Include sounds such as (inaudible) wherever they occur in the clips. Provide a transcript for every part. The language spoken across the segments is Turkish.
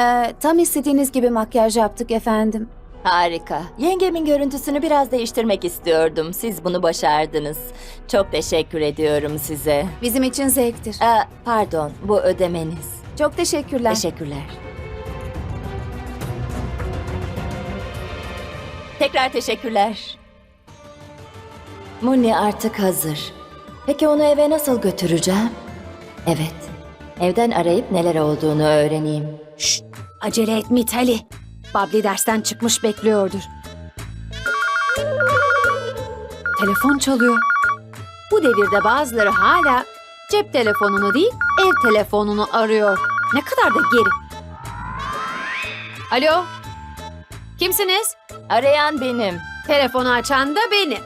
Ee, tam istediğiniz gibi makyaj yaptık efendim. Harika. Yengemin görüntüsünü biraz değiştirmek istiyordum. Siz bunu başardınız. Çok teşekkür ediyorum size. Bizim için zevktir. Aa, pardon, bu ödemeniz. Çok teşekkürler. Teşekkürler. Tekrar teşekkürler. Muni artık hazır. Peki onu eve nasıl götüreceğim? Evet. Evden arayıp neler olduğunu öğreneyim. Şşt, acele et Mitali. Babli dersten çıkmış bekliyordur. Telefon çalıyor. Bu devirde bazıları hala cep telefonunu değil, ev telefonunu arıyor. Ne kadar da geri. Alo? Kimsiniz? Arayan benim. Telefonu açan da benim.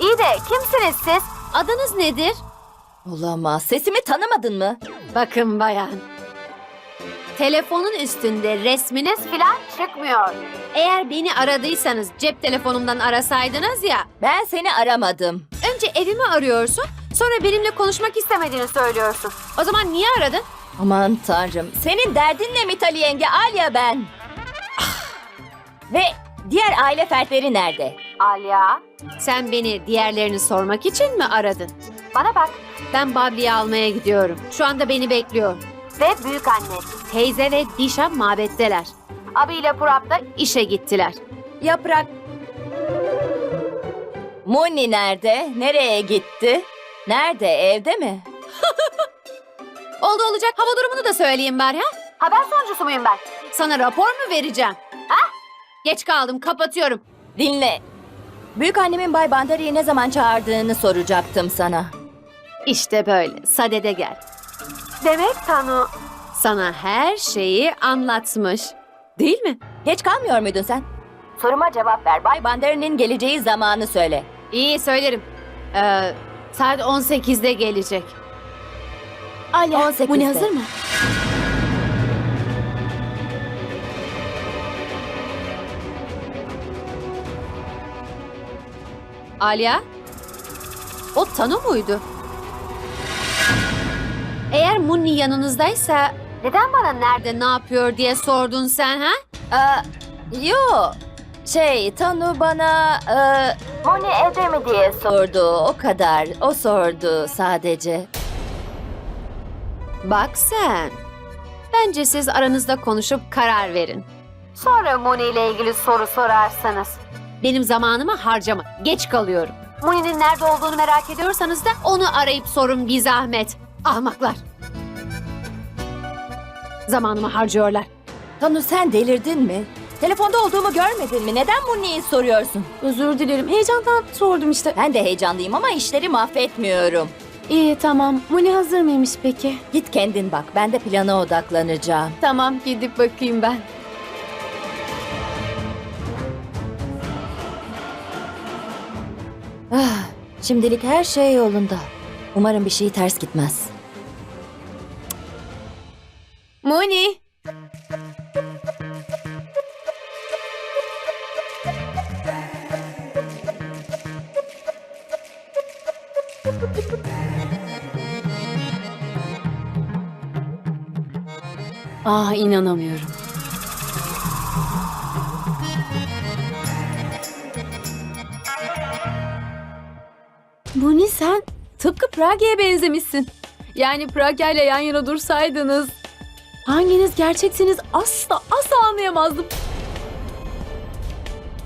İyi de kimsiniz siz? Adınız nedir? Olamaz. Sesimi tanımadın mı? Bakın bayan. Telefonun üstünde resminiz falan çıkmıyor. Eğer beni aradıysanız cep telefonumdan arasaydınız ya. Ben seni aramadım. Önce evimi arıyorsun, sonra benimle konuşmak istemediğini söylüyorsun. O zaman niye aradın? Aman tanrım. Senin derdin ne Mitali yenge? Alya ben. (sighs) Ve diğer aile fertleri nerede? Alya. Sen beni diğerlerini sormak için mi aradın? Bana bak. Ben Babli'yi almaya gidiyorum. Şu anda beni bekliyor. Ve büyük anne. Teyze ve Dişa mabetteler. Abi ile Purap da işe gittiler. Yaprak. Muni nerede? Nereye gitti? Nerede? Evde mi? (laughs) Oldu olacak hava durumunu da söyleyeyim bari ha? Haber sonuncusu muyum ben? Sana rapor mu vereceğim? Ha? Geç kaldım kapatıyorum. Dinle. Büyük annemin Bay Bandari'yi ne zaman çağırdığını soracaktım sana. İşte böyle sadede gel. Demek Tanu sana her şeyi anlatmış. Değil mi? Geç kalmıyor muydun sen? Soruma cevap ver. Bay Bandari'nin geleceği zamanı söyle. İyi söylerim. Ee, saat 18'de gelecek. Alya, 18'de. bu ne hazır mı? Alya? O Tanu muydu? Eğer Munni yanınızdaysa... Neden bana nerede ne yapıyor diye sordun sen ha? Aa, yo. Şey, Tanu bana... E, Moni evde mi diye sordu. O kadar. O sordu sadece. Bak sen. Bence siz aranızda konuşup karar verin. Sonra Moni ile ilgili soru sorarsanız. Benim zamanımı harcama. Geç kalıyorum. Moni'nin nerede olduğunu merak ediyorsanız da onu arayıp sorun bir zahmet. Ahmaklar. Zamanımı harcıyorlar. Tanu sen delirdin mi? Telefonda olduğumu görmedin mi? Neden Muni'yi soruyorsun? Özür dilerim. Heyecandan sordum işte. Ben de heyecanlıyım ama işleri mahvetmiyorum. İyi tamam. Moni hazır mıymış peki? Git kendin bak. Ben de plana odaklanacağım. Tamam gidip bakayım ben. Ah, şimdilik her şey yolunda. Umarım bir şey ters gitmez. Moni. Ah inanamıyorum. Moni sen tıpkı Pragya'ya benzemişsin. Yani Pragya ile yan yana dursaydınız Hanginiz gerçeksiniz asla asla anlayamazdım.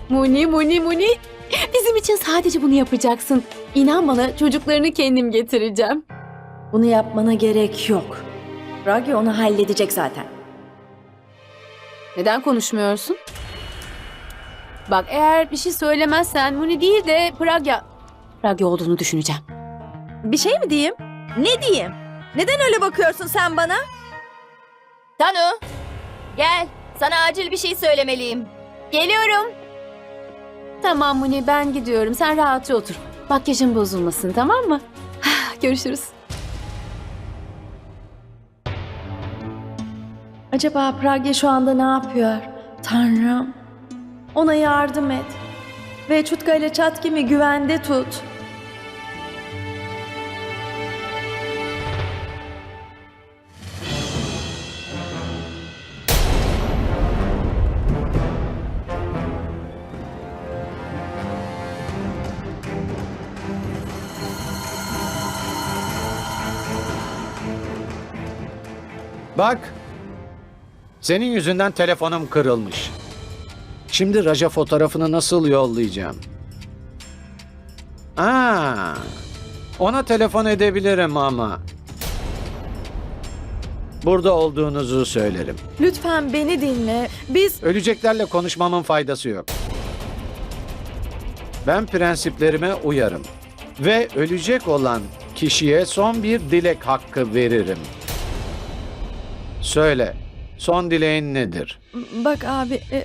Muni Muni Muni bizim için sadece bunu yapacaksın. İnan bana çocuklarını kendim getireceğim. Bunu yapmana gerek yok. Ragi onu halledecek zaten. Neden konuşmuyorsun? Bak eğer bir şey söylemezsen Muni değil de Pragya... Pragya olduğunu düşüneceğim. Bir şey mi diyeyim? Ne diyeyim? Neden öyle bakıyorsun sen bana? Tanu, gel. Sana acil bir şey söylemeliyim. Geliyorum. Tamam Muni ben gidiyorum. Sen rahatça otur. Makyajın bozulmasın tamam mı? (sighs) Görüşürüz. Acaba Pragya şu anda ne yapıyor? Tanrım. Ona yardım et. Ve Çutka ile Çatkim'i güvende tut. Bak. Senin yüzünden telefonum kırılmış. Şimdi Raja fotoğrafını nasıl yollayacağım? Aa, ona telefon edebilirim ama. Burada olduğunuzu söylerim. Lütfen beni dinle. Biz Öleceklerle konuşmamın faydası yok. Ben prensiplerime uyarım. Ve ölecek olan kişiye son bir dilek hakkı veririm. Söyle, son dileğin nedir? bak abi e,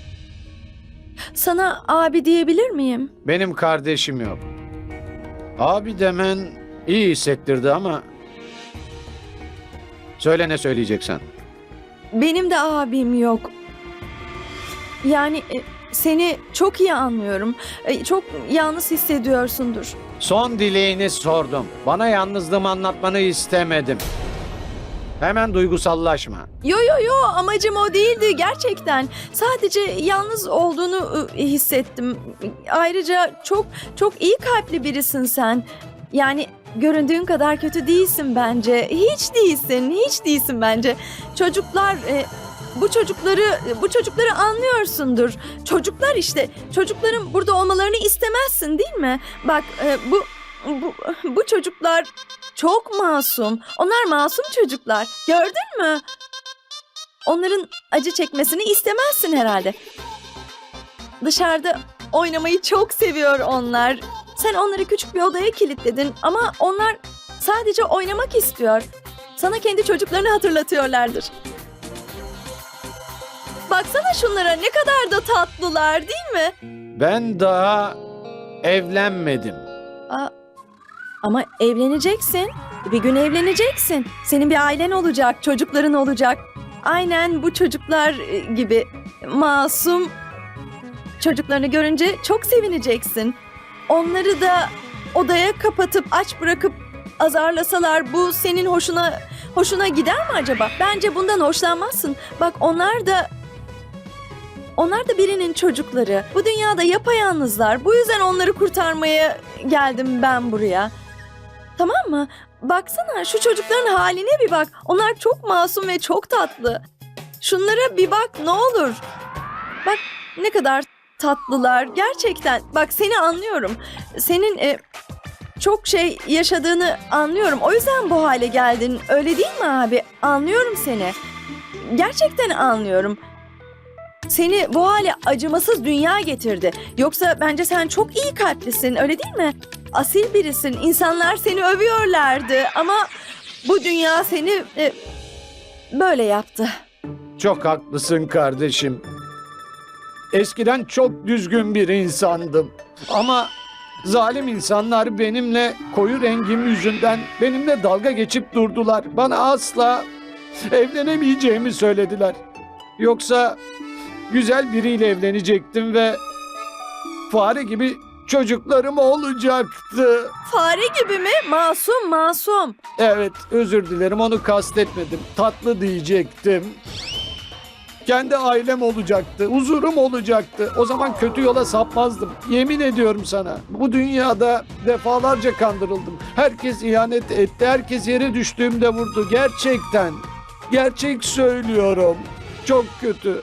sana abi diyebilir miyim? Benim kardeşim yok. Abi demen iyi hissettirdi ama... Söyle ne söyleyeceksen. Benim de abim yok. Yani e, seni çok iyi anlıyorum. E, çok yalnız hissediyorsundur. Son dileğini sordum. Bana yalnızlığımı anlatmanı istemedim. Hemen duygusallaşma. Yo yo yo amacım o değildi gerçekten. Sadece yalnız olduğunu e, hissettim. Ayrıca çok çok iyi kalpli birisin sen. Yani göründüğün kadar kötü değilsin bence. Hiç değilsin, hiç değilsin bence. Çocuklar e, bu çocukları bu çocukları anlıyorsundur. Çocuklar işte. Çocukların burada olmalarını istemezsin değil mi? Bak e, bu bu bu çocuklar çok masum. Onlar masum çocuklar. Gördün mü? Onların acı çekmesini istemezsin herhalde. Dışarıda oynamayı çok seviyor onlar. Sen onları küçük bir odaya kilitledin ama onlar sadece oynamak istiyor. Sana kendi çocuklarını hatırlatıyorlardır. Baksana şunlara ne kadar da tatlılar değil mi? Ben daha evlenmedim. Aa, ama evleneceksin. Bir gün evleneceksin. Senin bir ailen olacak, çocukların olacak. Aynen bu çocuklar e, gibi masum çocuklarını görünce çok sevineceksin. Onları da odaya kapatıp aç bırakıp azarlasalar bu senin hoşuna hoşuna gider mi acaba? Bence bundan hoşlanmazsın. Bak onlar da onlar da birinin çocukları. Bu dünyada yapayalnızlar. Bu yüzden onları kurtarmaya geldim ben buraya. Tamam mı? Baksana şu çocukların haline bir bak. Onlar çok masum ve çok tatlı. Şunlara bir bak ne olur. Bak ne kadar tatlılar. Gerçekten bak seni anlıyorum. Senin e, çok şey yaşadığını anlıyorum. O yüzden bu hale geldin. Öyle değil mi abi? Anlıyorum seni. Gerçekten anlıyorum. Seni bu hale acımasız dünya getirdi. Yoksa bence sen çok iyi kalplisin öyle değil mi? Asil birisin. İnsanlar seni övüyorlardı ama bu dünya seni e, böyle yaptı. Çok haklısın kardeşim. Eskiden çok düzgün bir insandım. Ama zalim insanlar benimle koyu rengim yüzünden benimle dalga geçip durdular. Bana asla evlenemeyeceğimi söylediler. Yoksa güzel biriyle evlenecektim ve fare gibi çocuklarım olacaktı. Fare gibi mi? Masum masum. Evet, özür dilerim onu kastetmedim. Tatlı diyecektim. Kendi ailem olacaktı, huzurum olacaktı. O zaman kötü yola sapmazdım. Yemin ediyorum sana. Bu dünyada defalarca kandırıldım. Herkes ihanet etti, herkes yere düştüğümde vurdu. Gerçekten. Gerçek söylüyorum. Çok kötü.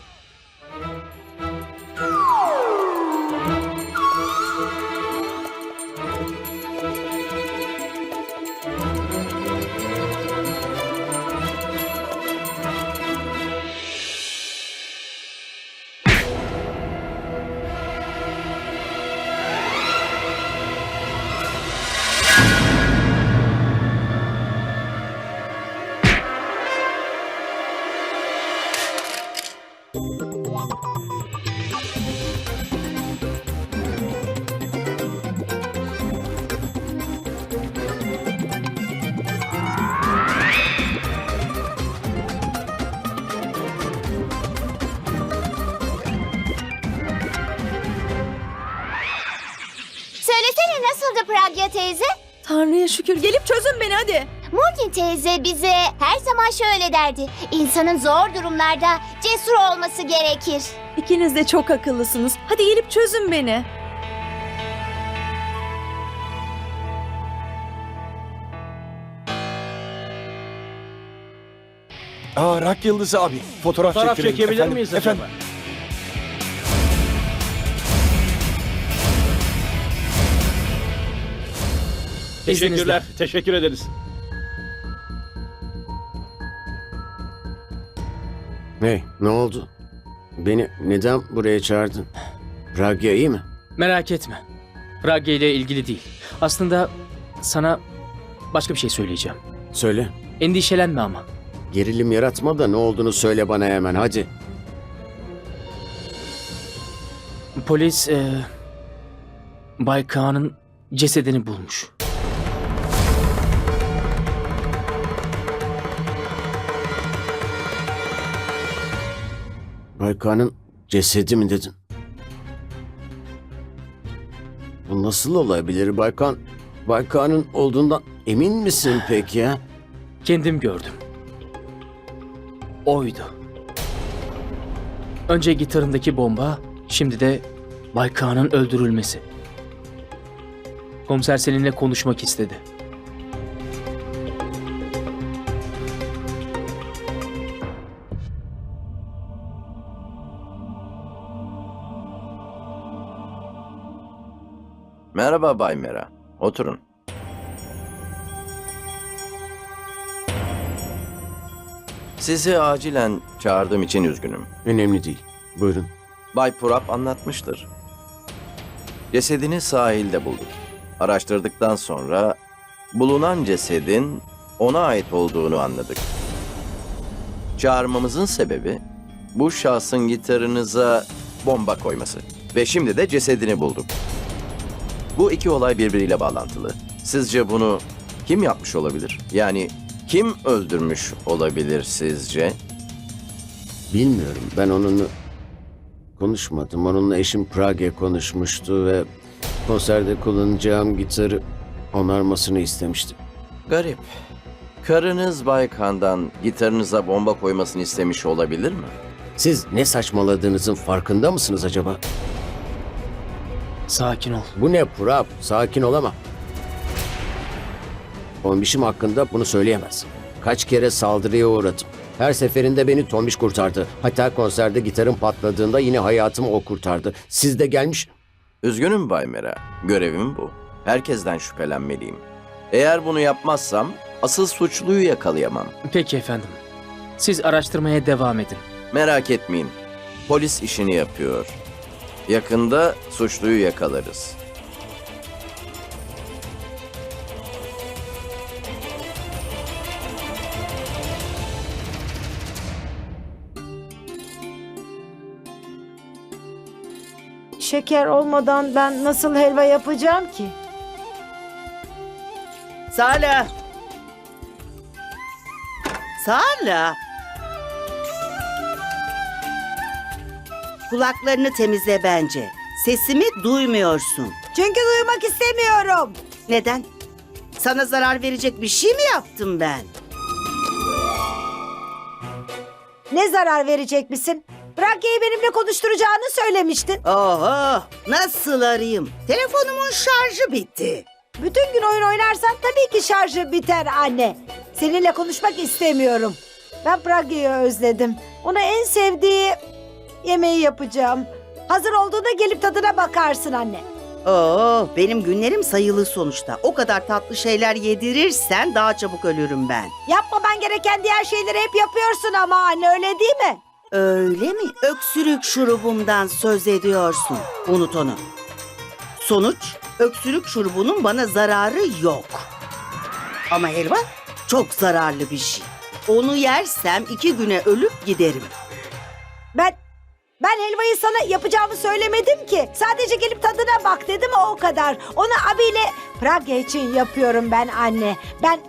Tanrı'ya şükür gelip çözün beni hadi. Morgan teyze bize her zaman şöyle derdi. İnsanın zor durumlarda cesur olması gerekir. İkiniz de çok akıllısınız. Hadi gelip çözün beni. Aa Rak Yıldızı abi. Fotoğraf, Fotoğraf çekebilir Efendim, miyiz acaba? Efendim. Teşekkürler. Teşekkür ederiz. Hey, ne oldu? Beni neden buraya çağırdın? Pragya iyi mi? Merak etme. Pragya ile ilgili değil. Aslında sana başka bir şey söyleyeceğim. Söyle. Endişelenme ama. Gerilim yaratma da ne olduğunu söyle bana hemen hadi. Polis eee Bay Kaan'ın cesedini bulmuş. Baykan'ın cesedi mi dedin? Bu nasıl olabilir Baykan? Baykan'ın olduğundan emin misin peki ya? Kendim gördüm. Oydu. Önce gitarındaki bomba, şimdi de Bay Kaan'ın öldürülmesi. Komiser seninle konuşmak istedi. Merhaba Bay Mera. Oturun. Sizi acilen çağırdığım için üzgünüm. Önemli değil. Buyurun. Bay Purap anlatmıştır. Cesedini sahilde bulduk. Araştırdıktan sonra bulunan cesedin ona ait olduğunu anladık. Çağırmamızın sebebi bu şahsın gitarınıza bomba koyması. Ve şimdi de cesedini bulduk. Bu iki olay birbiriyle bağlantılı. Sizce bunu kim yapmış olabilir? Yani kim öldürmüş olabilir sizce? Bilmiyorum. Ben onunla konuşmadım. Onunla eşim Pragya konuşmuştu ve konserde kullanacağım gitarı onarmasını istemişti. Garip. Karınız Bay Khan'dan gitarınıza bomba koymasını istemiş olabilir mi? Siz ne saçmaladığınızın farkında mısınız acaba? Sakin ol. Bu ne Prab? Sakin ol ama. Tombiş'im hakkında bunu söyleyemez. Kaç kere saldırıya uğradım. Her seferinde beni Tombiş kurtardı. Hatta konserde gitarım patladığında yine hayatımı o kurtardı. Siz de gelmiş... Üzgünüm Bay Mera. Görevim bu. Herkesten şüphelenmeliyim. Eğer bunu yapmazsam asıl suçluyu yakalayamam. Peki efendim. Siz araştırmaya devam edin. Merak etmeyin. Polis işini yapıyor. Yakında suçluyu yakalarız. Şeker olmadan ben nasıl helva yapacağım ki? Sala. Sala. Kulaklarını temizle bence. Sesimi duymuyorsun. Çünkü duymak istemiyorum. Neden? Sana zarar verecek bir şey mi yaptım ben? Ne zarar verecek misin? Brakya'yı benimle konuşturacağını söylemiştin. Oho, nasıl arayayım? Telefonumun şarjı bitti. Bütün gün oyun oynarsan tabii ki şarjı biter anne. Seninle konuşmak istemiyorum. Ben Pragya'yı özledim. Ona en sevdiği yemeği yapacağım. Hazır olduğunda gelip tadına bakarsın anne. Oo, benim günlerim sayılı sonuçta. O kadar tatlı şeyler yedirirsen daha çabuk ölürüm ben. Yapmaman gereken diğer şeyleri hep yapıyorsun ama anne öyle değil mi? Öyle mi? Öksürük şurubumdan söz ediyorsun. Unut onu. Sonuç, öksürük şurubunun bana zararı yok. Ama helva çok zararlı bir şey. Onu yersem iki güne ölüp giderim. Ben ben helvayı sana yapacağımı söylemedim ki. Sadece gelip tadına bak dedim o kadar. Onu abiyle Pragya için yapıyorum ben anne. Ben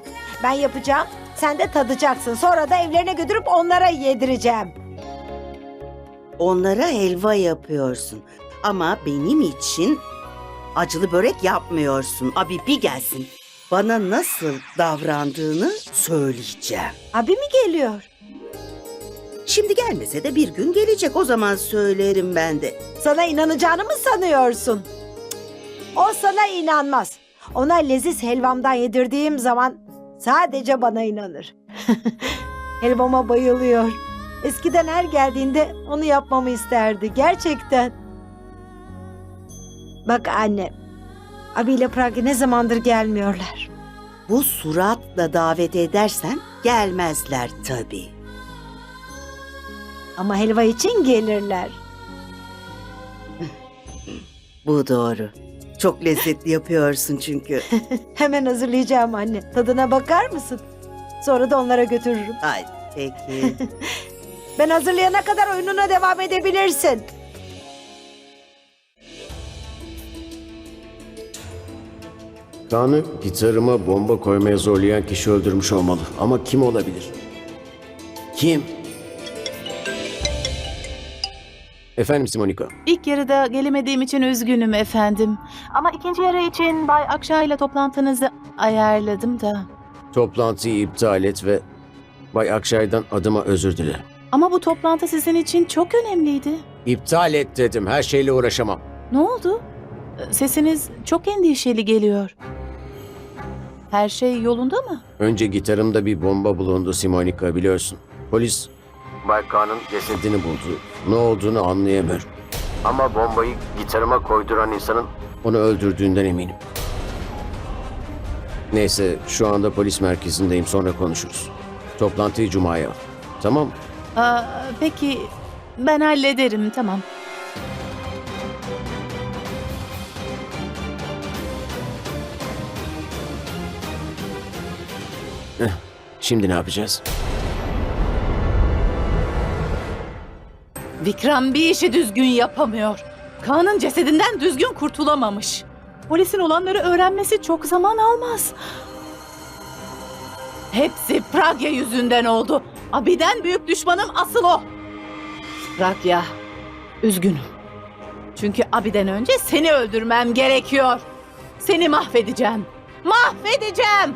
ben yapacağım. Sen de tadacaksın. Sonra da evlerine götürüp onlara yedireceğim. Onlara helva yapıyorsun. Ama benim için acılı börek yapmıyorsun. Abi bir gelsin. Bana nasıl davrandığını söyleyeceğim. Abi mi geliyor? Şimdi gelmese de bir gün gelecek. O zaman söylerim ben de. Sana inanacağını mı sanıyorsun? Cık, O sana inanmaz. Ona leziz helvamdan yedirdiğim zaman sadece bana inanır. (laughs) Helvama bayılıyor. Eskiden her geldiğinde onu yapmamı isterdi. Gerçekten. Bak anne. Abiyle Prag'a ne zamandır gelmiyorlar. Bu suratla davet edersen gelmezler tabii. Ama helva için gelirler. Bu doğru. Çok lezzetli yapıyorsun çünkü. (laughs) Hemen hazırlayacağım anne. Tadına bakar mısın? Sonra da onlara götürürüm. Ay peki. (laughs) Ben hazırlayana kadar oyununa devam edebilirsin. Tanrı gitarıma bomba koymaya zorlayan kişi öldürmüş olmalı. Ama kim olabilir? Kim? Efendim Simonika. İlk yarıda gelemediğim için üzgünüm efendim. Ama ikinci yarı için Bay Akşay ile toplantınızı ayarladım da. Toplantıyı iptal et ve Bay Akşay'dan adıma özür dile. Ama bu toplantı sizin için çok önemliydi. İptal et dedim. Her şeyle uğraşamam. Ne oldu? Sesiniz çok endişeli geliyor. Her şey yolunda mı? Önce gitarımda bir bomba bulundu Simonika biliyorsun. Polis Bay Kaan'ın cesedini buldu. Ne olduğunu anlayamıyorum. Ama bombayı gitarıma koyduran insanın onu öldürdüğünden eminim. Neyse şu anda polis merkezindeyim sonra konuşuruz. Toplantıyı Cuma'ya. Tamam? Aa, peki ben hallederim tamam. Şimdi ne yapacağız? Vikram bir işi düzgün yapamıyor. Kaan'ın cesedinden düzgün kurtulamamış. Polisin olanları öğrenmesi çok zaman almaz. Hepsi Pragya yüzünden oldu. Abiden büyük düşmanım asıl o. Pragya, üzgünüm. Çünkü abiden önce seni öldürmem gerekiyor. Seni mahvedeceğim. Mahvedeceğim.